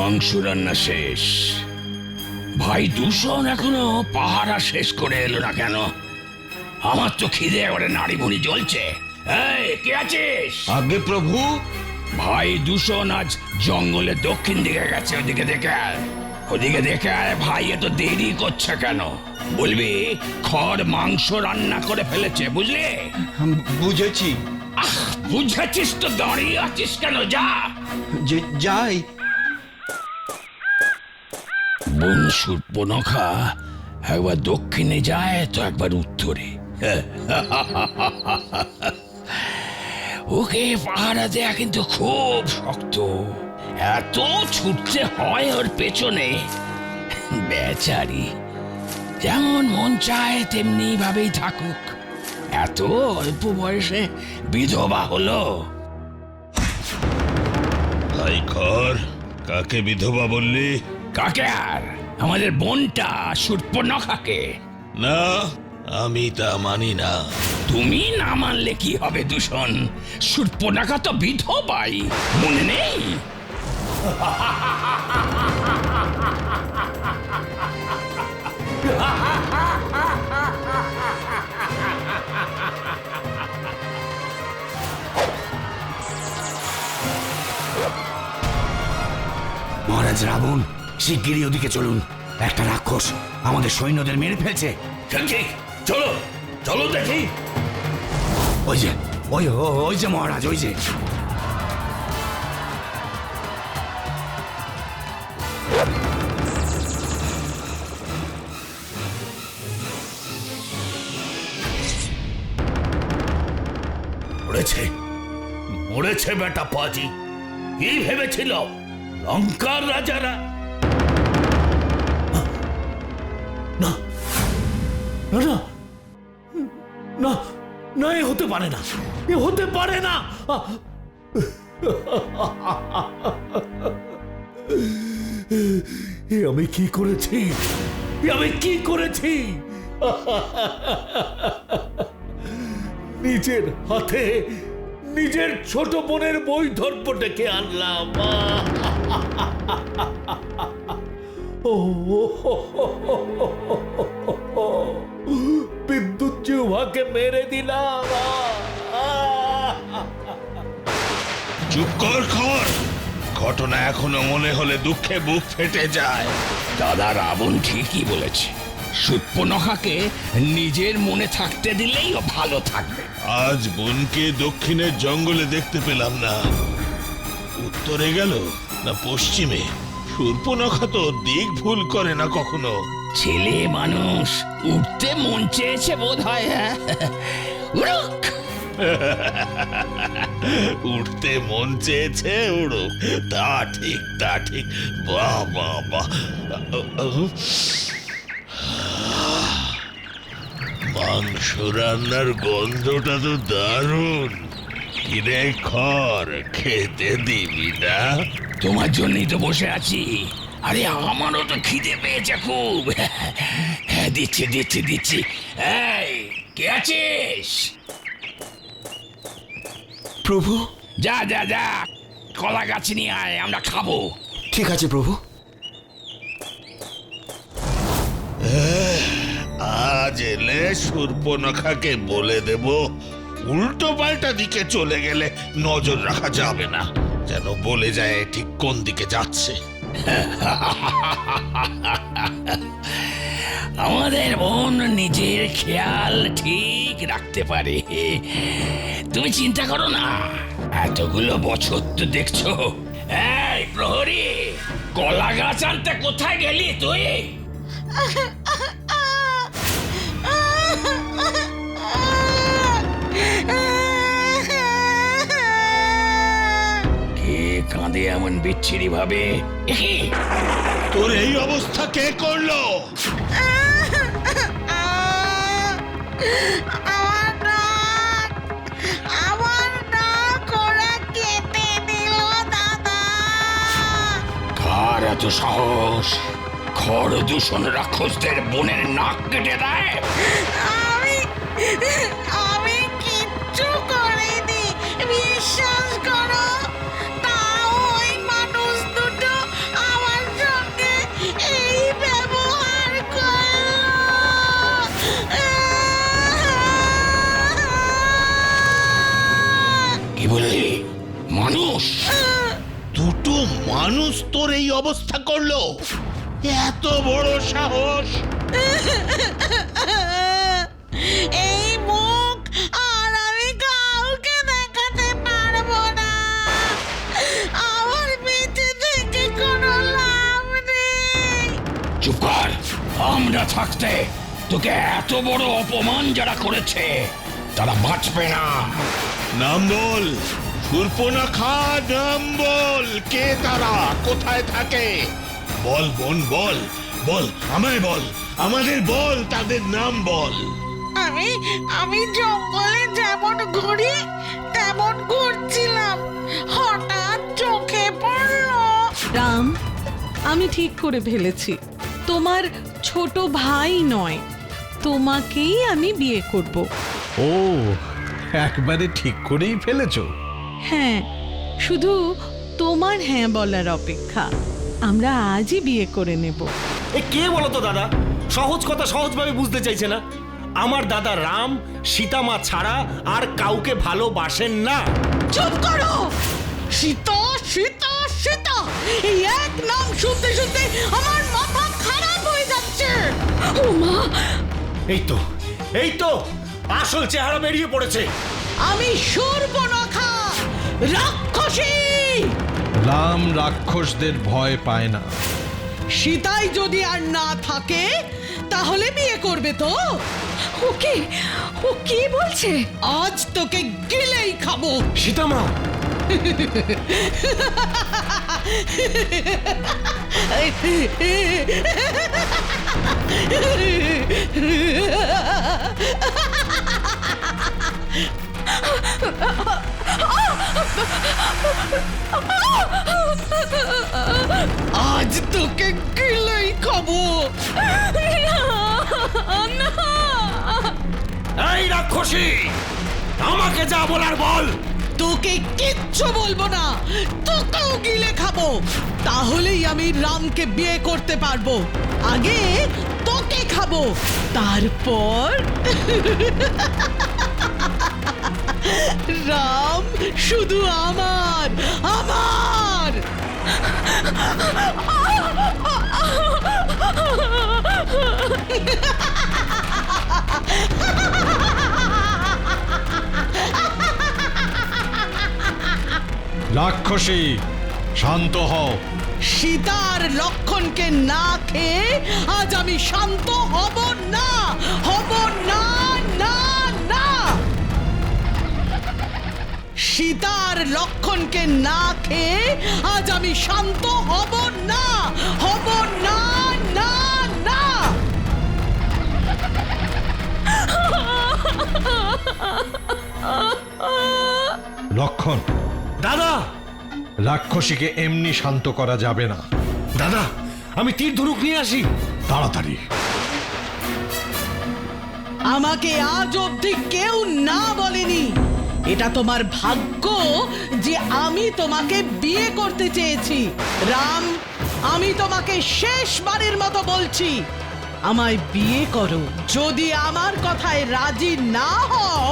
মাংস রান্না শেষ। ভাই দূষণ এখনও পাহারা শেষ করে এলো না কেন? আমার তো খিদে এবারে নাড়ি ভুড়ি জ্বলছে। এই কে আছিস? আগে প্রভু। ভাই দূষণ আজ জঙ্গলে দক্ষিণ দিকে গেছে ওদিকে দেখে আয়। ওদিকে দেখে আয়, ভাই এত দেরি করছে কেন? বলবি খড় মাংস রান্না করে ফেলেছে বুঝলি? বুঝেছি। বুঝেছিস তো দাঁড়িয়ে আছিস কেন? যে যাই। বন সূর্পনখা একবার দক্ষিণে যায় তো একবার উত্তরে। ওকে, পাহারা দেয়া কিন্তু খুব শক্ত। এত ছুটতে হয় ওর পেছনে। বেচারি, যেমন মন চায় তেমনি ভাবেই থাকুক। এত অল্প বয়সে বিধবা হলো। ভাই কাকে বিধবা বললি? কাকে আর? আমাদের বোনটা সূর্পনখাকে না আমি তা মানি না। তুমি না মানলে কি হবে দূষণ সূর্পনাখা তো বিধবাই মনে নেই? মহারাজ রাবণ শিগগিরই ওদিকে চলুন। একটা রাক্ষস আমাদের সৈন্যদের মেরে ফেলছে। চলো চলো দেখি। ওই যে, ওই ওই যে মহারাজ, ওই যে। মরেছে বেটা পাজি। কি ভেবেছিল? লঙ্কার রাজারা না না না না এ হতে পারে না এ হতে পারে না এ আমি কি করেছি আমি কি করেছি নিজের হাতে নিজের ছোট বোনের বৈধর্য ডেকে আনলাম ও বিদ্যুৎ জিহ্বাকে মেরে দিলাম চুপ কর খর ঘটনা এখনও মনে হলে দুঃখে বুক ফেটে যায়। দাদা রাবণ ঠিকই বলেছে। সূর্পনখাকে নিজের মনে থাকতে দিলেই ও ভালো থাকবে। আজ বোনকে দক্ষিণের জঙ্গলে দেখতে পেলাম না। উত্তরে গেল না পশ্চিমে? সূর্পনখা তো দিক ভুল করে না কখনো। ছেলে মানুষ উঠতে মন চেয়েছে বোধ হয়? হ্যাঁ উড়ুক! উঠতে মন চেয়েছে উড়ুক। তা ঠিক তা ঠিক। বাহ বাহ বাহ। মাংস রান্নার গন্ধটা তো দারুণ। কিরে খর খেতে দিবি না? তোমার জন্যই তো বসে আছি। আরে আমারও তো খিদে পেয়েছে খুব। হ্যাঁ দিচ্ছি দিচ্ছি দিচ্ছি। এই কে আছিস? প্রভু? যা যা যা। কলা গাছ নিয়ে আয় আমরা খাব। ঠিক আছে প্রভু। আজ এলে সূর্পনখাকে বলে দেব উল্টো পাল্টা দিকে চলে গেলে নজর রাখা যাবে না যেন বলে যায় ঠিক কোন দিকে যাচ্ছে। আমাদের মন নিজের খেয়াল ঠিক রাখতে পারে। তুমি চিন্তা করো না। এতগুলো বছর তো দেখছ। প্রহরী, কলা গাছ আনতে কোথায় গেলি তুই? কাঁদে এমন বিচ্ছিরি ভাবে? তোর এই অবস্থা কে করল? কার এত সাহস? খড় দূষণ রাক্ষসদের বোনের নাক কেটে দেয়? এত বড় সাহস। এই মুখ আর আমি কাউকে দেখাতে পারব না। আমার বেঁচে থেকে কোনো লাভ নেই। চুপ কর আমরা থাকতে তোকে এত বড় অপমান যারা করেছে তারা বাঁচবে না। নাম বল সুর্পনাখা নাম বল কে তারা কোথায় থাকে? বল বোন বল। বল আমায় বল। আমাদের বল তাদের নাম বল। আমি আমি জঙ্গলে যেমন ঘুরি তেমন ঘুরছিলাম। হঠাৎ চোখে পড়ল। রাম আমি ঠিক করে ফেলেছি। তোমার ছোট ভাই নয় তোমাকেই আমি বিয়ে করব। ও একবারে ঠিক করেই ফেলেছো। হ্যাঁ শুধু তোমার হ্যাঁ বলার অপেক্ষা। আমরা আজই বিয়ে করে নেব। এ কে বলো তো দাদা? সহজ কথা সহজভাবে বুঝতে চাইছে না। আমার দাদা রাম সীতামা ছাড়া আর কাউকে ভালোবাসেন না। চুপ করো! সীতা সীতা সীতা! এই এক নাম শুনতে শুনতে আমার মাথা খারাপ হয়ে যাচ্ছে। ও মা! এই তো এই তো আসল চেহারা বেরিয়ে পড়েছে। আমি সূর্পনখা রাক্ষসী! রাম রাক্ষসদের ভয় পায় না। সীতাই যদি আর না থাকে তাহলে বিয়ে করবে তো? ওকে ও কি বলছে? আজ তোকে গিলেই খাব। সীতামা! আজ তোকে গিলেই খাব। এই রাক্ষসী আমাকে যা বলার বল। তোকে কিচ্ছু বলব না তোকেও গিলে খাব। তাহলেই আমি রামকে বিয়ে করতে পারব। আগে তোকে খাব তারপর রাম শুধু আমার আমার! রাক্ষসী শান্ত হও। সীতার লক্ষণকে না খেয়ে আজ আমি শান্ত হব না হব সীতার লক্ষণকে না খেয়ে আজ আমি শান্ত হব না হব না না না। লক্ষণ। দাদা! রাক্ষসীকে এমনি শান্ত করা যাবে না। দাদা আমি তীর ধনুক নিয়ে আসি। তাড়াতাড়ি। আমাকে আজ অবধি কেউ না বলেনি। এটা তোমার ভাগ্য যে আমি তোমাকে বিয়ে করতে চেয়েছি। রাম, আমি তোমাকে শেষবারের মতো বলছি, আমায় বিয়ে করো। যদি আমার কথায় রাজি না হও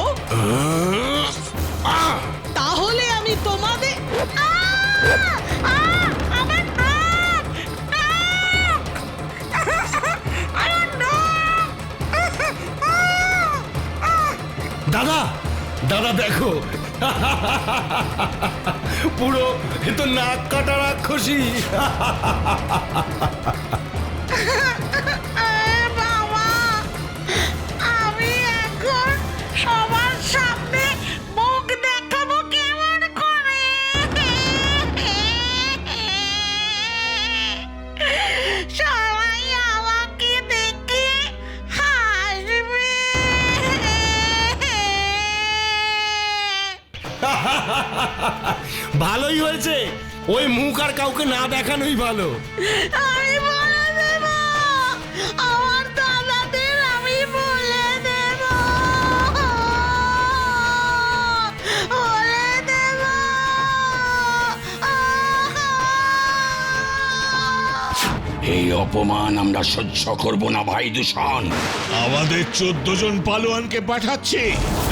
দাদা দেখো। পুরো এ তো নাক কাটা রাক্ষসী। ভালোই হয়েছে। ওই মুখ আর কাউকে না দেখানোই ভালো। আমি বলে দেব। আমার দাদাদের আমি বলে দেব। বলে দেব। এই অপমান আমরা সহ্য করব না ভাই দূষণ। আমাদের চোদ্দ জন পালোয়ানকে পাঠাচ্ছি।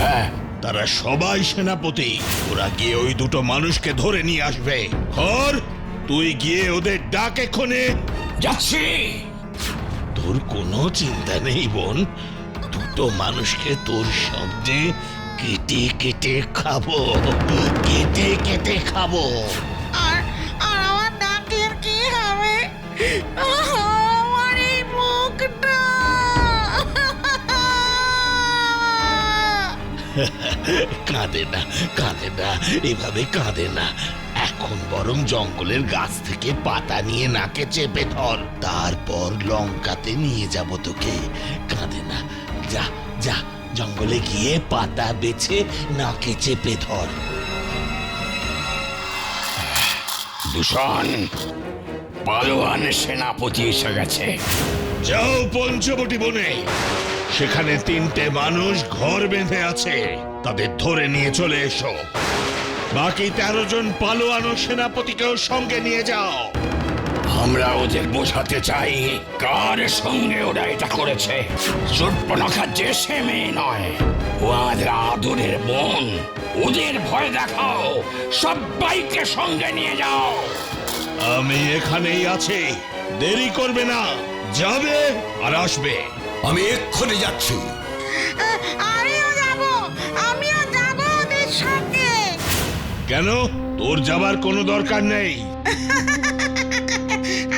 হ্যাঁ তারা সবাই সেনাপতি। ওরা গিয়ে ওই দুটো মানুষকে ধরে নিয়ে আসবে। হর তুই গিয়ে ওদের ডাক এক্ষণে যাচ্ছি। তোর কোনো চিন্তা নেই, বোন। দুটো মানুষকে তোর শব্দে কেটে কেটে খাব। কেটে কেটে খাব। কাঁদে না কাঁদে না এভাবে কাঁদে না। এখন বরং জঙ্গলের গাছ থেকে পাতা নিয়ে নাকে চেপে ধর। তারপর লঙ্কাতে নিয়ে যাব তোকে। কাঁদে না যা যা জঙ্গলে গিয়ে পাতা বেছে নাকে চেপে ধর। দূষণ পালোয়ান সেনাপতি এসে গেছে। যাও পঞ্চবটি বনে। সেখানে তিনটে মানুষ ঘর বেঁধে আছে। তাদের ধরে নিয়ে চলে এসো। বাকি তেরো জন পালোয়ানো সেনাপতিকেও সঙ্গে নিয়ে যাও। আমরা ওদের বোঝাতে চাই কার সঙ্গে ওরা এটা করেছে। সুর্পনখার যে সে মেয়ে নয়। ও আমাদের আদরের বোন। ওদের ভয় দেখাও। সবাইকে সঙ্গে নিয়ে যাও। আমি এখানেই আছি। দেরি করবে না। যাবে আর আসবে। আমি এক্ষুনি যাচ্ছি। আমিও যাব আমিও যাব ওদের সঙ্গে। কেন? তোর যাবার কোনো দরকার নেই।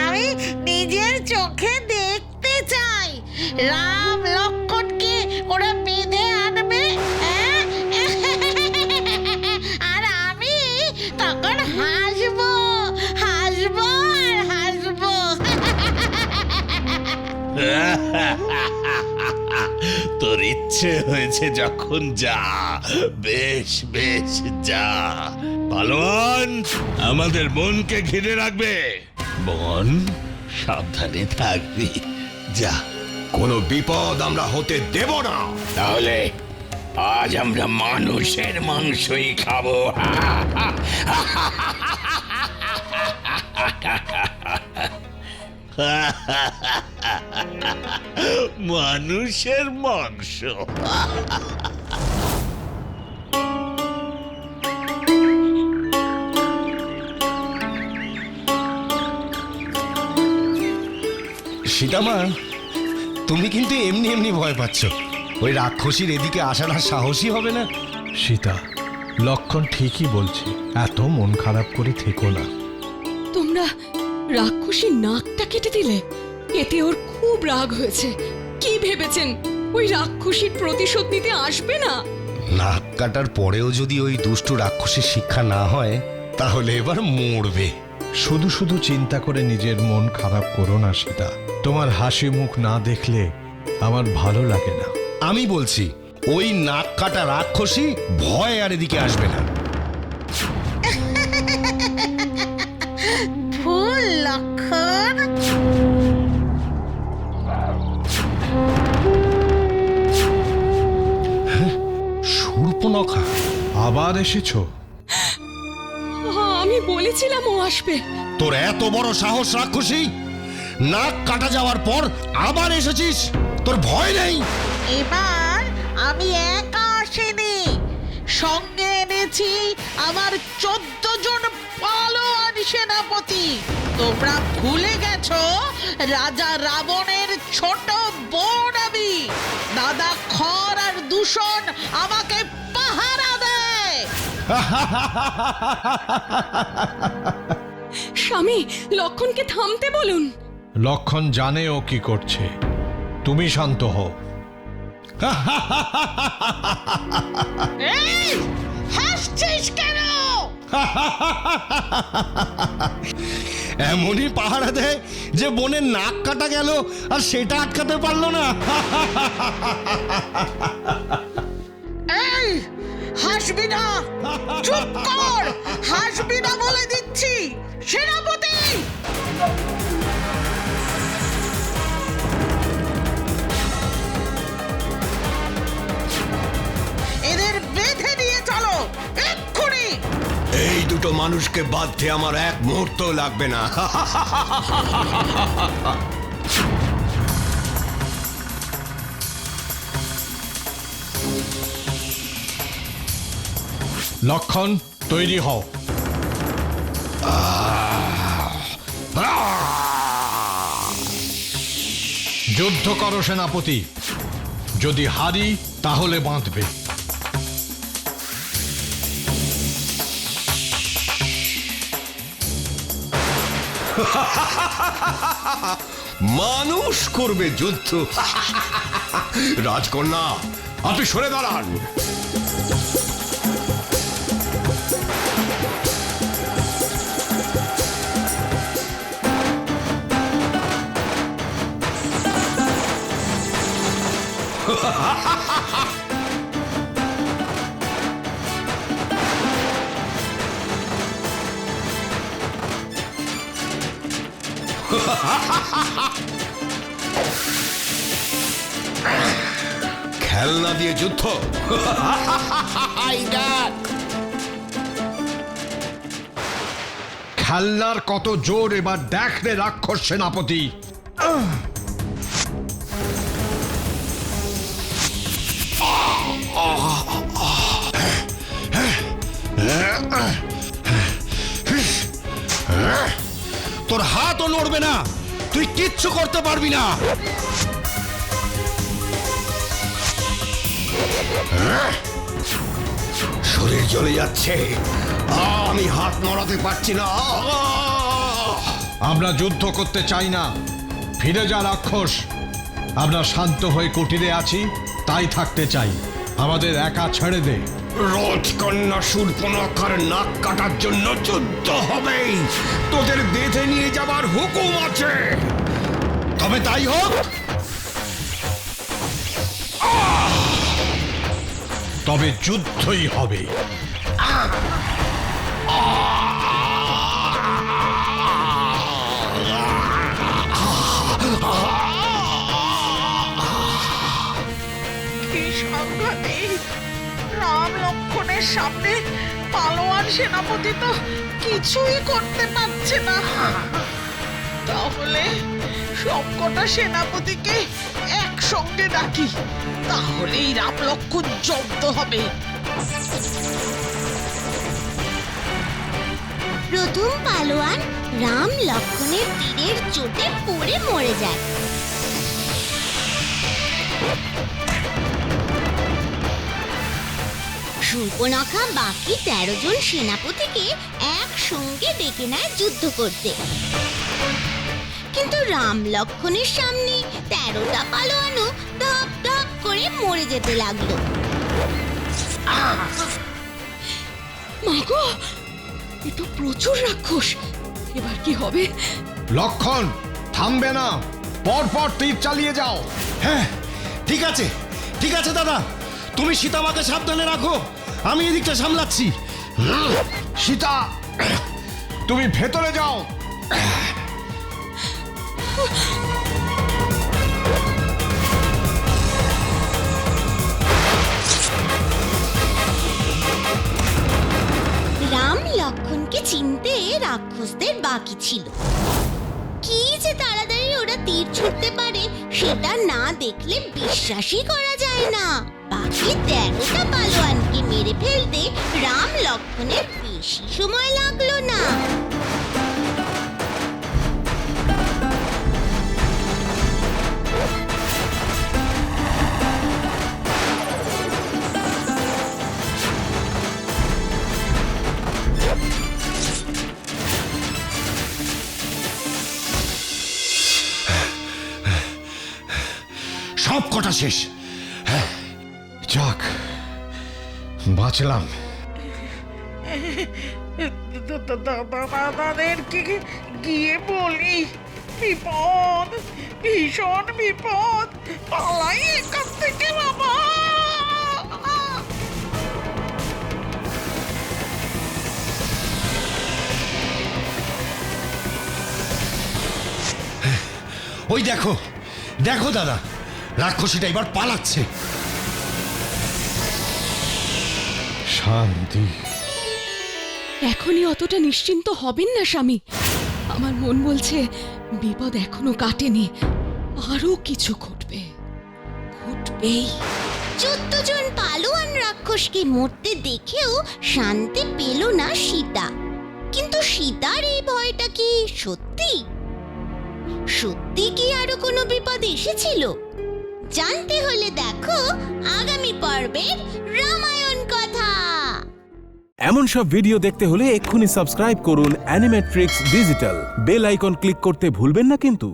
আমি নিজের চোখে দেখতে চাই। রাম লক্ষণকে ওরা বেঁধে আনবে হ্যাঁ? আর আমি তখন হাসবো হাসবো আর হাসবো। তোর ইচ্ছে হয়েছে যখন যা বেশ বেশ যা। পালোয়ান আমাদের মনকে ঘিরে রাখবে। বন সাবধানে থাকবি। যা। কোনো বিপদ আমরা হতে দেব না। তাহলে আজ আমরা মানুষের মাংসই খাব। মানুষের মাংস। সীতামা তুমি কিন্তু এমনি এমনি ভয় পাচ্ছ। ওই রাক্ষসীর এদিকে আসার আর সাহসী হবে না। সীতা লক্ষণ ঠিকই বলছে এত মন খারাপ করে থেকো না। তোমরা রাক্ষসী নাকটা কেটে দিলে? এতে ওর খুব রাগ হয়েছে। কি ভেবেছেন? ওই রাক্ষসীর প্রতিশোধ নিতে আসবে না? নাক কাটার পরেও যদি ওই দুষ্টু রাক্ষসীর শিক্ষা না হয় তাহলে এবার মরবে। শুধু শুধু চিন্তা করে নিজের মন খারাপ করো না সীতা। তোমার হাসি মুখ না দেখলে আমার ভালো লাগে না। আমি বলছি ওই নাক কাটা রাক্ষসী ভয় আর এদিকে আসবে না। আবার এসেছ? আমি বলেছিলাম ও আসবে। তোর এত বড় সাহস রাক্ষসী! নাক কাটা যাওয়ার পর আবার এসেছিস? তোর ভয় নেই! এবার আমি একা আসিনি। সঙ্গে এনেছি আমার চোদ্দ জন পালোয়ান সেনাপতি। তোমরা ভুলে গেছো রাজা রাবণের ছোট বোন আমি। দাদা খর আর দূষণ আমাকে স্বামী লক্ষণকে থামতে বলুন। লক্ষণ জানে ও কি করছে। তুমি শান্ত হও। হাসছিস কেন? এমনই পাহারা দেয় যে বনের নাক কাটা গেল আর সেটা আটকাতে পারল না। এই হাসবি না। চুপ কর। হাসবি না বলে দিচ্ছি। সেনাপতি! এদের বেঁধে নিয়ে চলো। এক্ষুনি। এই দুটো মানুষকে বাঁধতে আমার এক মুহূর্ত লাগবে না। লক্ষণ তৈরি হও। যুদ্ধ করো সেনাপতি। যদি হারি, তাহলে বাঁধবে। মানুষ করবে যুদ্ধ। রাজকন্যা, আপনি সরে দাঁড়ান। খেলনা দিয়ে যুদ্ধ। খেলনার কত জোর এবার দেখ রে রাক্ষস সেনাপতি। তোর হাতও নড়বে না তুই কিচ্ছু করতে পারবি না। শরীর জ্বলে যাচ্ছে। আমি হাত নড়াতে পারছি না। আমরা যুদ্ধ করতে চাই না। ফিরে যা, রাক্ষস। আমরা শান্ত হয়ে কুটিরে আছি, তাই থাকতে চাই। আমাদের একা ছেড়ে দে। রাজকন্যা শূর্পণখার নাক কাটার জন্য যুদ্ধ হবেই। তোদের বেঁধে নিয়ে যাবার হুকুম আছে। তবে তাই হোক তবে যুদ্ধই হবে। রাম লক্ষণের সামনে পালোয়ান সেনাপতি তো কিছুই করতে পারছে না। তাহলে সবকটা সেনাপতিকে একসঙ্গে ডাকি, তাহলেই রাম লক্ষণ জব্দ হবে। প্রথম পালোয়ান রাম লক্ষণের তীরের চোটে পড়ে মরে যায়। বাকি তেরো জন সেনাপতিকে একসঙ্গে ডেকে নেয় যুদ্ধ করতে। কিন্তু রাম লক্ষণের সামনে তেরোটা পালোয়ানও ধপ ধপ করে মরে যেতে লাগল। মাগো এ তো প্রচুর রাক্ষস। এবার কি হবে? লক্ষণ থামবে না। পর পর তীর চালিয়ে যাও। হ্যাঁ ঠিক আছে ঠিক আছে দাদা। তুমি সীতামাকে সাবধানে রাখো। আমি এদিকটা সামলাচ্ছি। সীতা তুমি ভেতরে যাও। লক্ষণকে চিনতে রাক্ষসদের বাকি ছিল। কি যে তাড়াতাড়ি ওরা তীর ছুটতে পারে, সেটা না দেখলে বিশ্বাসই করা যায় না। বাকি তেরোটা পালোয়ানকে মেরে ফেলতে রাম লক্ষণের বেশি সময় লাগল না। কটা শেষ। যাক বাঁচলাম। দাদাদেরকে গিয়ে বলি বিপদ ভীষণ বিপদ পালাই এখান থেকে বাবা। ওই দেখো দেখো দাদা রাক্ষসীটা এবার পালাচ্ছে। শান্তি। এখনই অতটা নিশ্চিন্ত হবেন না স্বামী। আমার মন বলছে বিপদ এখনও কাটেনি আরও কিছু ঘটবে। ঘটবেই। চোদ্দ জন পালোয়ান রাক্ষসকে মরতে দেখেও শান্তি পেল না সীতা। কিন্তু সীতার এই ভয়টা কি সত্যি? সত্যি কি আরও কোনো বিপদ এসেছিল? জানতে হলে দেখো আগামী পর্বের রামায়ণ কথা। এমন সব ভিডিও দেখতে হলে এক্ষুনি সাবস্ক্রাইব করুন Animatrix digital bell icon click করতে ভুলবেন না কিন্তু।